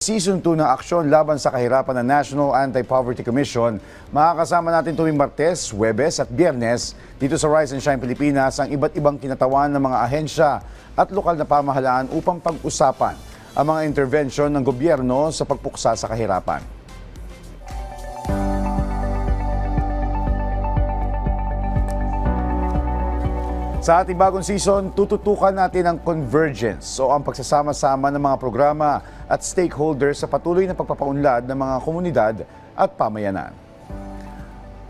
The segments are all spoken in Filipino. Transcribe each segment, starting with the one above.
Season 2 ng aksyon laban sa kahirapan ng National Anti-Poverty Commission. Makakasama natin tuwing Martes, Webes at Biyernes dito sa Rise and Shine Pilipinas ang iba't ibang kinatawan ng mga ahensya at lokal na pamahalaan upang pag-usapan ang mga intervention ng gobyerno sa pagpuksa sa kahirapan. Sa ating bagong season, tututukan natin ang convergence o ang pagsasama-sama ng mga programa at stakeholders sa patuloy na pagpapaunlad ng mga komunidad at pamayanan.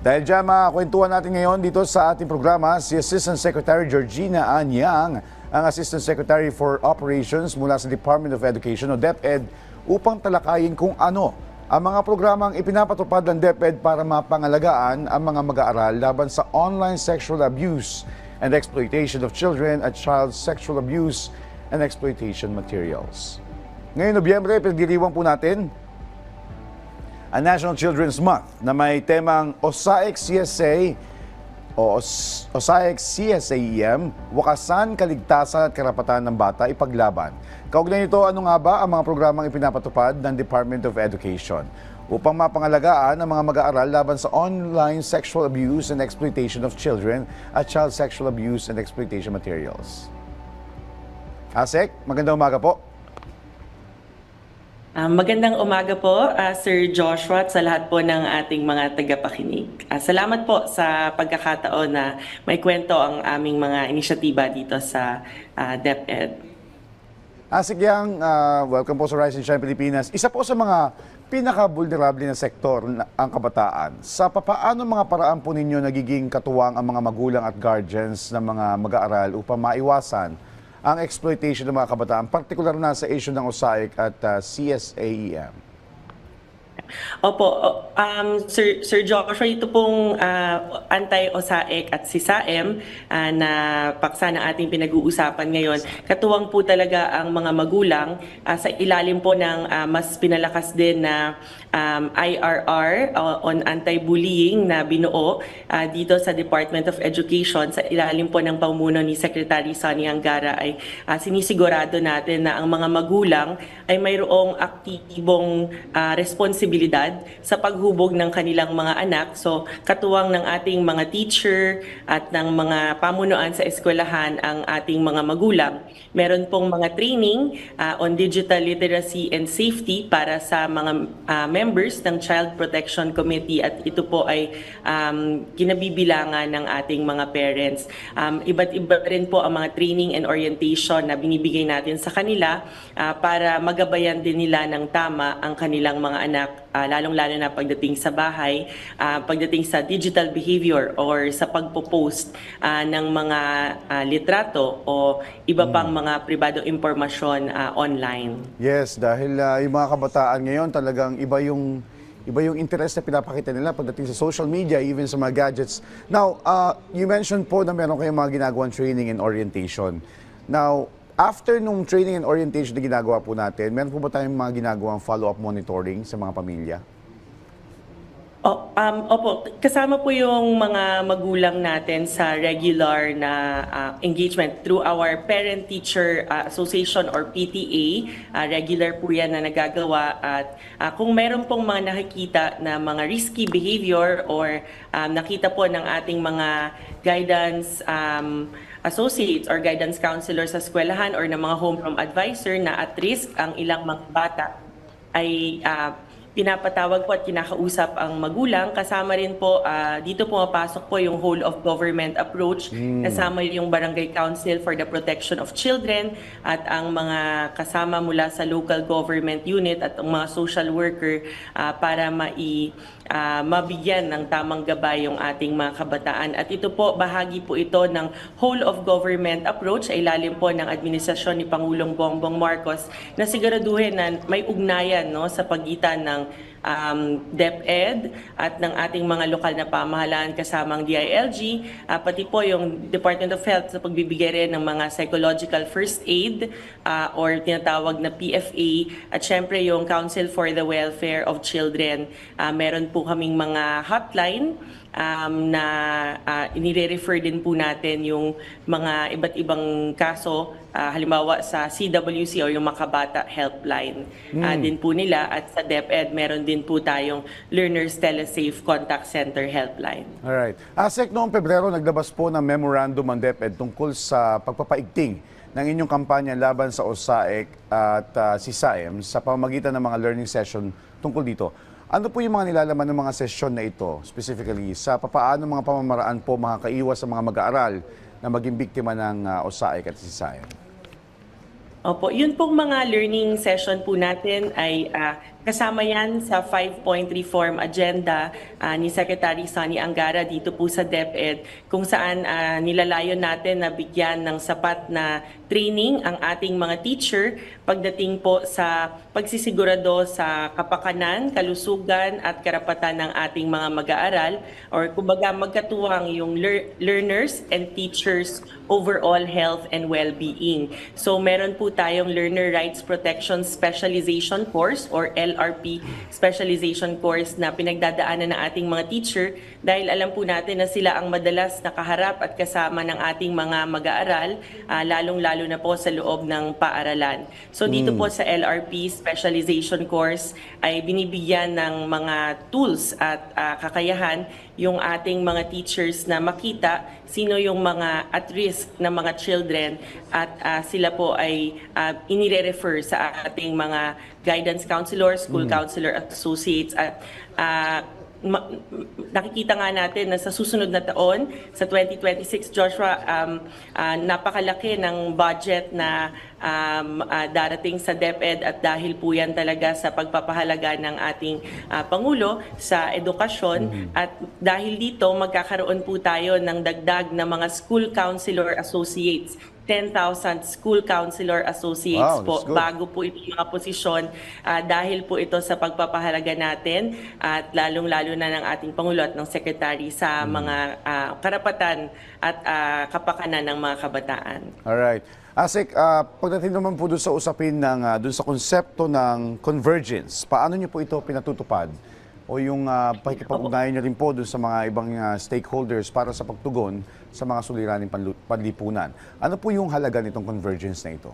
Dahil dyan, makakwentuhan natin ngayon dito sa ating programa si Assistant Secretary Georgina Anyang, ang Assistant Secretary for Operations mula sa Department of Education o DepEd upang talakayin kung ano ang mga programang ipinapatupad ng DepEd para mapangalagaan ang mga mag-aaral laban sa online sexual abuse and exploitation of children at child sexual abuse and exploitation materials. Ngayon, Nobyembre, pinagdiriwang po natin ang National Children's Month na may temang OSAIC CSA o Os- OSAIC CSAEM, Wakasan, Kaligtasan at Karapatan ng Bata Ipaglaban. Kaugnay nito, ano nga ba ang mga programang ipinapatupad ng Department of Education upang mapangalagaan ang mga mag-aaral laban sa online sexual abuse and exploitation of children at child sexual abuse and exploitation materials. Asek, magandang umaga po. Ah, magandang umaga po, ah, Sir Joshua at sa lahat po ng ating mga tagapakinig. Ah, salamat po sa pagkakataon na may kwento ang aming mga inisyatiba dito sa ah, DepEd. Asik Yang, ah, welcome po sa Rise and Shine Pilipinas. Isa po sa mga pinaka-vulnerable na sektor na, ang kabataan. Sa papaano mga paraan po ninyo nagiging katuwang ang mga magulang at guardians ng mga mag-aaral upang maiwasan ang exploitation ng mga kabataan, partikular na sa issue ng OSAIC at ah, CSAEM? Opo, um, Sir, Sir Joshua, ito pong ah, anti-OSAEC at SISAM ah, na paksa na ating pinag-uusapan ngayon. Katuwang po talaga ang mga magulang ah, sa ilalim po ng ah, mas pinalakas din na um, IRR uh, on anti-bullying na binuo ah, dito sa Department of Education sa ilalim po ng pamuno ni Secretary Sonny Angara ay ah, sinisigurado natin na ang mga magulang ay mayroong aktibong ah, responsibilidad sa paghubog ng kanilang mga anak. So katuwang ng ating mga teacher at ng mga pamunuan sa eskwelahan ang ating mga magulang. Meron pong mga training ah, on digital literacy and safety para sa mga ah, members ng Child Protection Committee at ito po ay um, kinabibilangan ng ating mga parents. Um, iba't iba rin po ang mga training and orientation na binibigay natin sa kanila ah, para magabayan din nila ng tama ang kanilang mga anak, ah, lalong-lalo na pagdating sa bahay, ah, pagdating sa digital behavior or sa pagpo-post ah, ng mga ah, litrato o iba pang mga pribadong impormasyon ah, online. Yes, dahil ah, yung mga kabataan ngayon talagang iba yung iba yung interest na pinapakita nila pagdating sa social media, even sa mga gadgets. Now, uh, you mentioned po na meron kayong mga ginagawang training and orientation. Now, after nung training and orientation na ginagawa po natin, meron po ba tayong mga ginagawang follow-up monitoring sa mga pamilya? O, um, opo, kasama po yung mga magulang natin sa regular na ah, engagement through our Parent-Teacher ah, Association or PTA. Ah, regular po yan na nagagawa at ah, kung meron pong mga nakikita na mga risky behavior or um, nakita po ng ating mga guidance um, associates or guidance counselors sa eskwelahan or ng mga homeroom advisor na at risk ang ilang mga bata ay ah, pinapatawag po at kinakausap ang magulang. Kasama rin po, ah, dito pumapasok po yung whole of government approach. Kasama yung Barangay Council for the Protection of Children at ang mga kasama mula sa local government unit at ang mga social worker ah, para mai ah, mabigyan ng tamang gabay yung ating mga kabataan. At ito po, bahagi po ito ng whole of government approach ay ilalim po ng administrasyon ni Pangulong Bongbong Marcos na siguraduhin na may ugnayan no, sa pagitan ng um, DepEd at ng ating mga lokal na pamahalaan kasamang DILG, ah, pati po yung Department of Health sa pagbibigay rin ng mga psychological first aid ah, or tinatawag na PFA at syempre yung Council for the Welfare of Children. Ah, meron po kaming mga hotline um, na uh, inire-refer din po natin yung mga iba't ibang kaso, ah, halimbawa sa CWC o yung Makabata Helpline ah, din po nila at sa DepEd meron din po tayong Learners Telesafe Contact Center Helpline. Alright. ASEC noong Pebrero naglabas po ng memorandum ang DepEd tungkol sa pagpapaigting ng inyong kampanya laban sa OSAEC at ah, si SAEM sa pamamagitan ng mga learning session tungkol dito. Ano po yung mga nilalaman ng mga session na ito, specifically sa papaano mga pamamaraan po makakaiwas sa mga mag-aaral na maging biktima ng ah, OSAEC at si SAEM? Opo, yun pong mga learning session po natin ay ah, kasama yan sa 5-point reform agenda ah, ni Secretary Sonny Angara dito po sa DepEd kung saan ah, nilalayon natin na bigyan ng sapat na training ang ating mga teacher pagdating po sa pagsisigurado sa kapakanan, kalusugan at karapatan ng ating mga mag-aaral or kumbaga magkatuwang yung lear- learners and teachers overall health and well-being. So meron po tayong Learner Rights Protection Specialization Course or LRP Specialization Course na pinagdadaanan ng ating mga teacher dahil alam po natin na sila ang madalas nakaharap at kasama ng ating mga mag-aaral, ah, lalong-lalo na po sa loob ng paaralan. So dito po sa LRP Specialization Course ay binibigyan ng mga tools at ah, kakayahan yung ating mga teachers na makita sino yung mga at risk na mga children at ah, sila po ay ah, inire-refer sa ating mga guidance counselors, school counselor associates at ah, ma- nakikita nga natin na sa susunod na taon, sa 2026, Joshua, um, ah, napakalaki ng budget na um, ah, darating sa DepEd at dahil po yan talaga sa pagpapahalaga ng ating ah, Pangulo sa edukasyon. At dahil dito magkakaroon po tayo ng dagdag na mga school counselor associates 10,000 school counselor associates Wow, po that's good. bago po itong mga posisyon ah, dahil po ito sa pagpapahalaga natin at lalong-lalo na ng ating Pangulo at ng Secretary sa mga ah, karapatan at ah, kapakanan ng mga kabataan. Alright. ASEC, ah, pagdating naman po doon sa usapin ng, ah, doon sa konsepto ng convergence, paano niyo po ito pinatutupad? O yung uh, pakikipag-ugnayan niyo rin po doon sa mga ibang ah, stakeholders para sa pagtugon sa mga suliraning panlipunan. Ano po yung halaga nitong convergence na ito?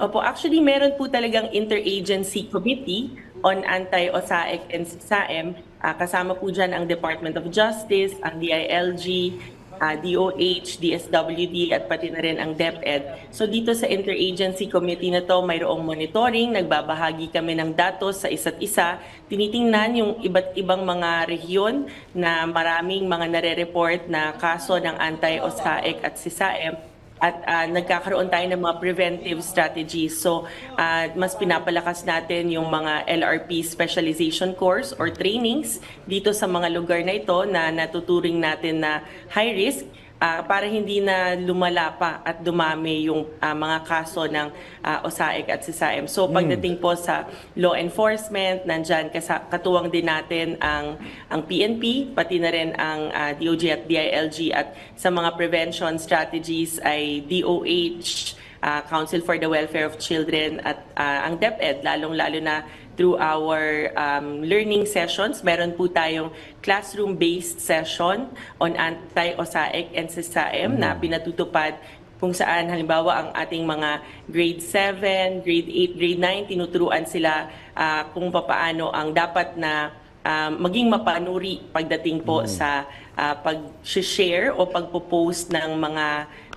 Opo, actually meron po talagang interagency committee on anti-OSAIC and SAEM. Ah, kasama po dyan ang Department of Justice, ang DILG, ah, DOH, DSWD at pati na rin ang DepEd. So dito sa interagency committee na to, mayroong monitoring, nagbabahagi kami ng datos sa isa't isa, tinitingnan yung iba't ibang mga rehiyon na maraming mga nare-report na kaso ng anti-OSAIC at si SAEM at ah, nagkakaroon tayo ng mga preventive strategies. So, ah, mas pinapalakas natin yung mga LRP specialization course or trainings dito sa mga lugar na ito na natuturing natin na high risk ah, para hindi na lumala pa at dumami yung ah, mga kaso ng ah, OSAIC at SISAM. So pagdating po sa law enforcement, nandyan kasa- katuwang din natin ang ang PNP, pati na rin ang ah, DOJ at DILG at sa mga prevention strategies ay DOH, ah, Council for the Welfare of Children at ah, ang DepEd, lalong-lalo na through our um, learning sessions. Meron po tayong classroom-based session on anti-OSAIC and SISAM na pinatutupad kung saan halimbawa ang ating mga grade 7, grade 8, grade 9, tinuturuan sila ah, kung papaano ang dapat na ah, maging mapanuri pagdating po sa ah, pag-share o pagpo-post ng mga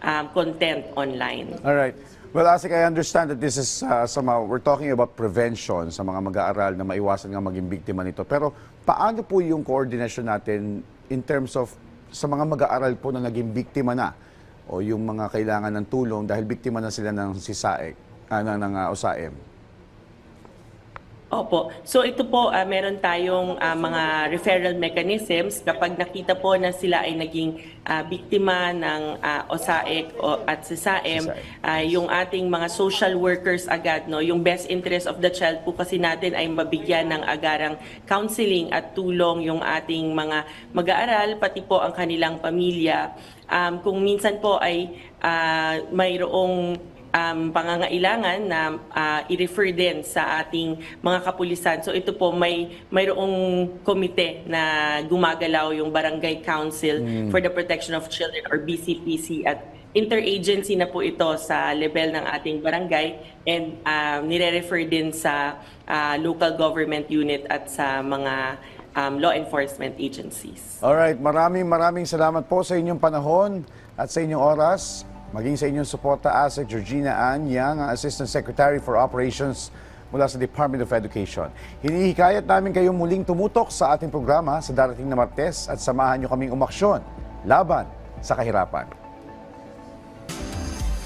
ah, content online. Alright. Well, Asik, I understand that this is uh, somehow, we're talking about prevention sa mga mag-aaral na maiwasan nga maging biktima nito. Pero paano po yung coordination natin in terms of sa mga mag-aaral po na naging biktima na o yung mga kailangan ng tulong dahil biktima na sila ng sisaek, ah, ng, ng uh, OSAM? Opo. So ito po, ah, meron tayong ah, mga referral mechanisms kapag nakita po na sila ay naging ah, biktima ng ah, OSAEC o, at SISAEM. ah, yung ating mga social workers agad, no, yung best interest of the child po kasi natin ay mabigyan ng agarang counseling at tulong yung ating mga mag-aaral, pati po ang kanilang pamilya. Um, kung minsan po ay ah, mayroong um, pangangailangan na ah, i-refer din sa ating mga kapulisan. So ito po may mayroong komite na gumagalaw yung Barangay Council for the Protection of Children or BCPC at interagency na po ito sa level ng ating barangay and um, nire-refer din sa ah, local government unit at sa mga um, law enforcement agencies. Alright, maraming maraming salamat po sa inyong panahon at sa inyong oras. Maging sa inyong suporta, ASEC Georgina Ann Yang, ang Assistant Secretary for Operations mula sa Department of Education. Hinihikayat namin kayong muling tumutok sa ating programa sa darating na Martes at samahan nyo kaming umaksyon laban sa kahirapan.